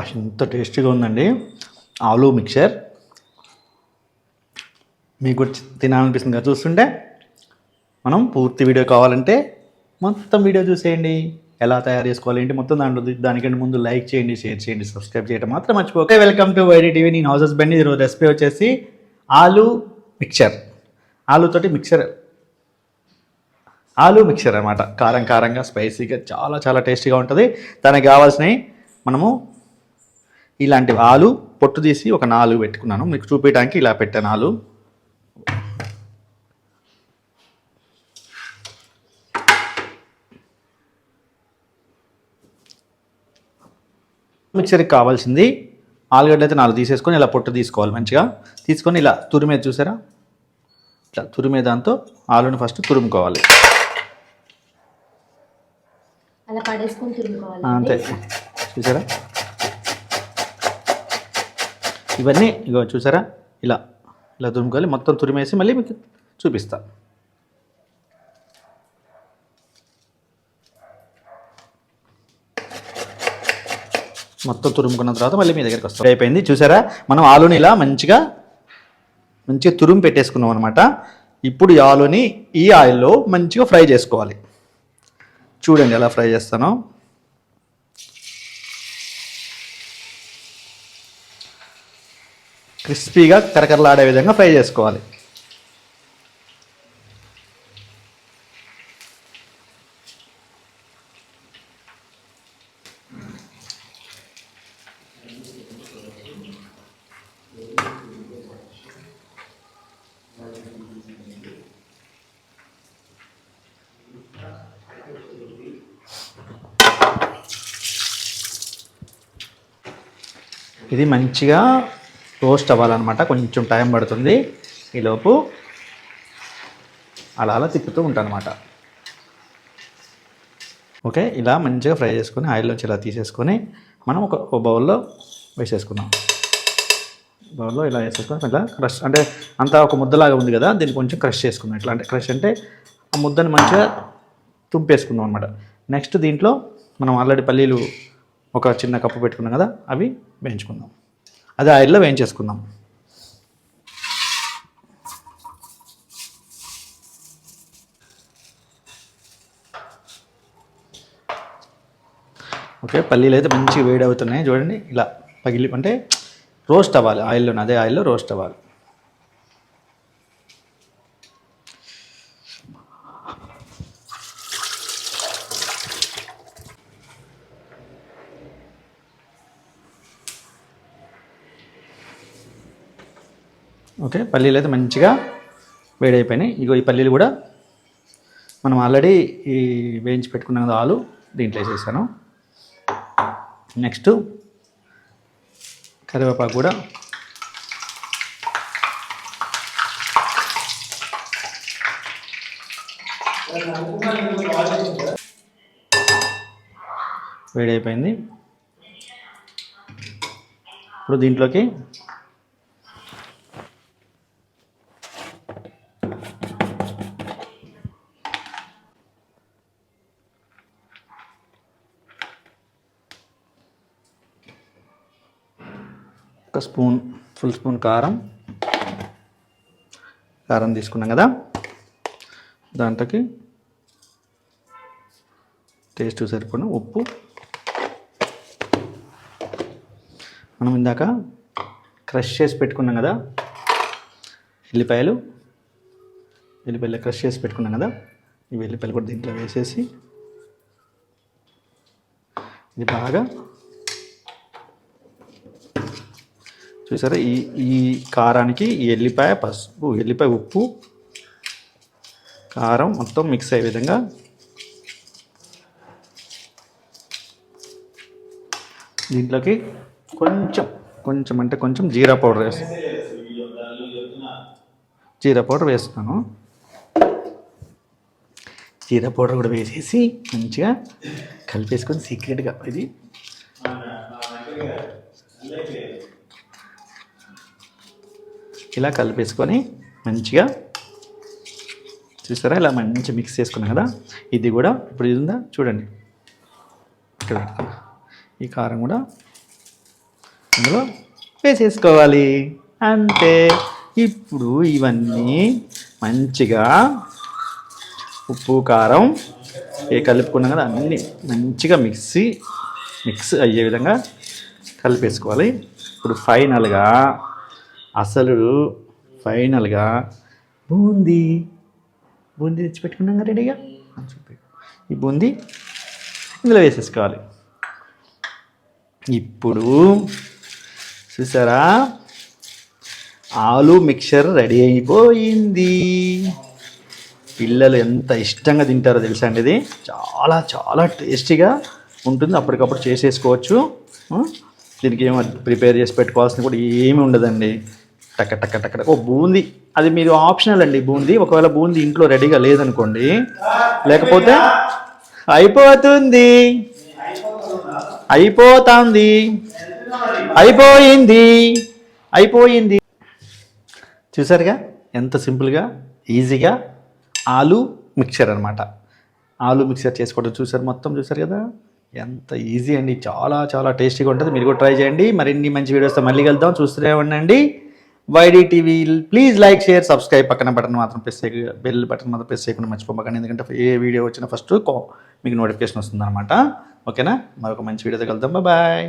ఎంత టేస్టీగా ఉందండి. ఆలు మిక్చర్. మీకు తినాలనిపిస్తుంది కదా చూస్తుంటే. మనం పూర్తి వీడియో కావాలంటే మొత్తం వీడియో చూసేయండి. ఎలా తయారు చేసుకోవాలి ఏంటి మొత్తం దాంట్లో దానికంటే ముందు లైక్ చేయండి షేర్ చేయండి సబ్స్క్రైబ్ చేయడం మాత్రం మర్చిపోకే. Welcome to YD TV. నేను హౌస్ హస్బెండ్ ఈరోజు రెసిపీ వచ్చేసి ఆలు మిక్చర్. ఆలుతోటి మిక్చర్. ఆలు మిక్చర్ అనమాట కారం కారంగా స్పైసీగా చాలా చాలా టేస్టీగా ఉంటుంది. దానికి కావాల్సినవి మనము ఇలాంటి ఆలు పొట్టు తీసి ఒక నాలుగు పెట్టుకున్నాను. మీకు చూపించడానికి ఇలా పెట్టాను ఆలు మిక్చర్కి కావాల్సింది ఆలుగడ్డ అయితే నాలుగు తీసేసుకొని ఇలా పొట్టు తీసుకోవాలి మంచిగా. తీసుకొని ఇలా తురిమేది చూసారా? ఇట్లా తురిమే దాంతో ఆలుని ఫస్ట్ తురుముకోవాలి. అంతే. చూసారా? ఇవన్నీ ఇగో చూసారా? ఇలా ఇలా తురుముకోవాలి మొత్తం తురిమేసి మళ్ళీ మీకు చూపిస్తా. మొత్తం తురుముకున్న తర్వాత మళ్ళీ మీ దగ్గరికి వస్తాం. అయిపోయింది. చూసారా? మనం ఆలుని ఇలా మంచిగా మంచిగా తురుము పెట్టేసుకున్నాం అనమాట ఇప్పుడు ఈ ఆలుని ఈ ఆయిల్లో మంచిగా ఫ్రై చేసుకోవాలి. చూడండి ఎలా ఫ్రై చేస్తానో. క్రిస్పీగా కరకరలాడే విధంగా ఫ్రై చేసుకోవాలి. ఇది మంచిగా రోస్ట్ అవ్వాలన్నమాట. కొంచెం టైం పడుతుంది. ఈలోపు అలా అలా తిప్పుతూ ఉంటానమాట అనమాట ఓకే ఇలా మంచిగా ఫ్రై చేసుకొని ఆయిల్లోంచి ఇలా తీసేసుకొని మనం ఒక బౌల్లో వేసేసుకున్నాం బౌల్లో ఇలా వేసేసుకొని ఇట్లా క్రష్ అంటే అంతా ఒక ముద్దలాగా ఉంది కదా దీన్ని కొంచెం క్రష్ చేసుకున్నాం ఇట్లా అంటే క్రష్ అంటే ఆ ముద్దని మంచిగా తుంపేసుకున్నాం అనమాట నెక్స్ట్ దీంట్లో మనం ఆల్రెడీ పల్లీలు ఒక చిన్న కప్పు పెట్టుకున్నాం కదా అవి వేయించుకుందాం. అదే ఆయిల్లో వేయించేసుకుందాం. ఓకే పల్లీలు అయితే మంచిగా వేడి అవుతున్నాయి చూడండి ఇలా పగిలి అంటే రోస్ట్ అవ్వాలి ఆయిల్లో అదే ఆయిల్లో రోస్ట్ అవ్వాలి. ఓకే పల్లీలు అయితే మంచిగా వేడైపోయినాయి. ఇగో ఈ పల్లీలు కూడా మనం ఆల్రెడీ ఈ వేయించి పెట్టుకున్నాం కదా ఆలు దీంట్లో వేసేసాను. నెక్స్ట్ కరివేపాకు కూడా. వేడైపోయింది. ఇప్పుడు దీంట్లోకి ఒక స్పూన్ ఫుల్ స్పూన్ కారం. కారం తీసుకున్నాం కదా. దాంట్లోకి టేస్ట్ సరిపడిన ఉప్పు. మనం ఇందాక క్రష్ చేసి పెట్టుకున్నాం కదా. ఎల్లిపాయలు. ఎల్లిపాయలు క్రష్ చేసి పెట్టుకున్నాం కదా. ఈ వెల్లిపాయలు కూడా దీంట్లో వేసేసి ఇది బాగా చూసారా? ఈ ఈ కారానికి ఈ ఎల్లిపాయ పసుపు ఎల్లిపాయ ఉప్పు కారం మొత్తం మిక్స్ అయ్యే విధంగా దీంట్లోకి కొంచెం కొంచెం అంటే కొంచెం జీరా పౌడర్ వేస్తాను జీరా పౌడర్ వేస్తున్నాను. జీరా పౌడర్ కూడా వేసేసి మంచిగా కలిపేసుకొని సీక్రెట్గా ఇది. ఇలా కలిపేసుకొని మంచిగా చూసారా? ఇలా మంచి మిక్స్ చేసుకున్నాం కదా? ఇది కూడా ఇప్పుడు ఇది ఉందా? చూడండి. ఇక్కడ ఈ కారం కూడా ఇందులో వేసేసుకోవాలి. అంతే. ఇప్పుడు ఇవన్నీ మంచిగా ఉప్పు కారం ఏ కలుపుకున్నాం కదా అన్నీ మంచిగా మిక్సీ మిక్స్ అయ్యే విధంగా కలిపేసుకోవాలి. ఇప్పుడు ఫైనల్గా అసలు ఫైనల్గా బూందీ బూందీ తెచ్చి పెట్టుకున్నాం కదా రెడీగా? ఆ, ఈ బూందీ ఇందులో వేసేసుకోవాలి. ఇప్పుడు చూసారా? ఆలు మిక్చర్ రెడీ అయిపోయింది. పిల్లలు ఎంత ఇష్టంగా తింటారో తెలుసా అండి ఇది? చాలా చాలా టేస్టీగా ఉంటుంది. అప్పటికప్పుడు చేసేసుకోవచ్చు. దీనికి ఏమో ప్రిపేర్ చేసి పెట్టుకోవాల్సింది కూడా ఏమీ ఉండదండి. టక్క టక్క టక్క ఓ బూందీ. అది మీరు ఆప్షనల్ అండి బూందీ. ఒకవేళ బూందీ ఇంట్లో రెడీగా లేదనుకోండి లేకపోతే అయిపోతుంది. అయిపోతుంది. అయిపోయింది. అయిపోయింది. చూసారుగా? ఎంత సింపుల్గా ఈజీగా ఆలు మిక్చర్ అనమాట ఆలు మిక్చర్ చేసుకోవడం చూసారు మొత్తం చూసారు కదా? ఎంత ఈజీ అండి. చాలా చాలా టేస్టీగా ఉంటుంది. మీరు కూడా ట్రై చేయండి. మరిన్ని మంచి వీడియోస్తో మళ్ళీ వెళ్దాం చూస్తూనే ఉండండి. YD TV please like share subscribe పక్కన బటన్ మాత్రం ప్రెస్ చేయ బెల్ బటన్ మాత్రం ప్రెస్ చేయకుండా మర్చిపోకండి. ఎందుకంటే ఏ వీడియో వచ్చినా ఫస్ట్ మీకు నోటిఫికేషన్ వస్తుంది అనమాట ఓకేనా? మరొక మంచి వీడియోతో కలుద్దాం. బాయ్